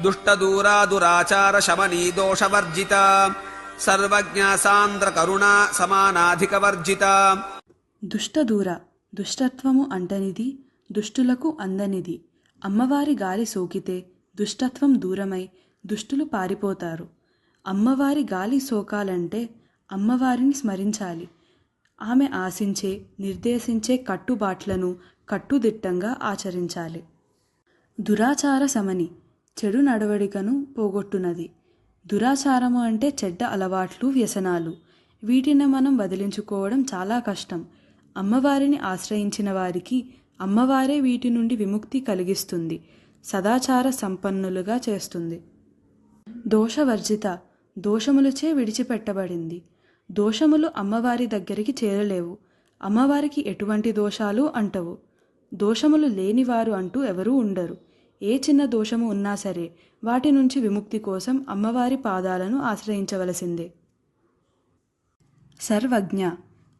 దుష్టదూరా దురాచార శమనీ దోషవర్జిత సర్వజ్ఞా సాంద్ర కరుణా సమానాధికవర్జిత. దుష్టదూర దుష్టత్వము అంటనిది దుష్టులకు అందనిది. అమ్మవారి గాలి సోకితే దుష్టత్వం దూరమై దుష్టులు పారిపోతారు. అమ్మవారి గాలి సోకాలంటే అమ్మవారిని స్మరించాలి. ఆమె ఆశించే నిర్దేశించే కట్టుబాట్లను కట్టుదిట్టంగా ఆచరించాలి. దురాచార సమని చెడు నడవడికను పోగొట్టునది. దురాచారము అంటే చెడ్డ అలవాట్లు వ్యసనాలు. వీటిని మనం వదిలించుకోవడం చాలా కష్టం. అమ్మవారిని ఆశ్రయించిన వారికి అమ్మవారే వీటి నుండి విముక్తి కలిగిస్తుంది. సదాచార సంపన్నులుగా చేస్తుంది. దోషవర్జిత దోషములచే విడిచిపెట్టబడింది. దోషములు అమ్మవారి దగ్గరికి చేరలేవు. అమ్మవారికి ఎటువంటి దోషాలు అంటవు. దోషములు లేనివారు అంటూ ఎవరూ ఉండరు. ఏ చిన్న దోషము ఉన్నా సరే వాటి నుంచి విముక్తి కోసం అమ్మవారి పాదాలను ఆశ్రయించవలసిందే. సర్వజ్ఞ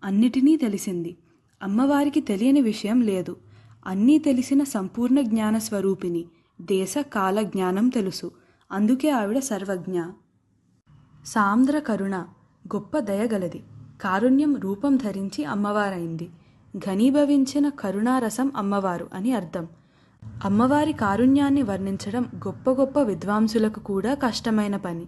అన్నిటినీ తెలిసింది. అమ్మవారికి తెలియని విషయం లేదు. అన్నీ తెలిసిన సంపూర్ణ జ్ఞాన స్వరూపిణి దేశ కాల జ్ఞానం తెలుసు. అందుకే ఆవిడ సర్వజ్ఞ. సాంద్ర కరుణ గొప్ప దయగలది కారుణ్యం రూపం ధరించి అమ్మవారైంది. ఘనీభవించిన కరుణారసం అమ్మవారు అని అర్థం. అమ్మవారి కారుణ్యాన్ని వర్ణించడం గొప్ప గొప్ప విద్వాంసులకు కూడా కష్టమైన పని.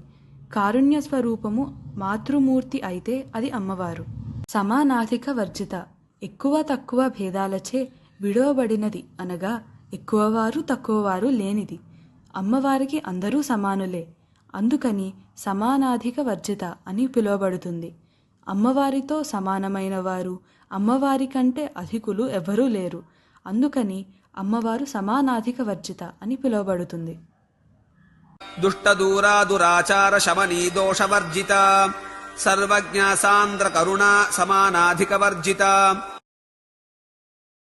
కారుణ్య స్వరూపము మాతృమూర్తి అయితే అది అమ్మవారు. సమానాధిక వర్జిత ఎక్కువ తక్కువ భేదాలచే విడవబడినది అనగా ఎక్కువవారు తక్కువవారు లేనిది. అమ్మవారికి అందరూ సమానులే. అందుకని సమానాధిక వర్జిత అని పిలువబడుతుంది. అమ్మవారితో సమానమైన వారు అమ్మవారి కంటే అధికులు ఎవరూ లేరు. అందుకని అమ్మవారు సమానాధిక వర్జిత అని పిలువబడుతుంది. దుష్టదూరా దురాచార శమనీ దోషవర్జిత సర్వజ్ఞా సాంద్ర సమానాధిక వర్జిత.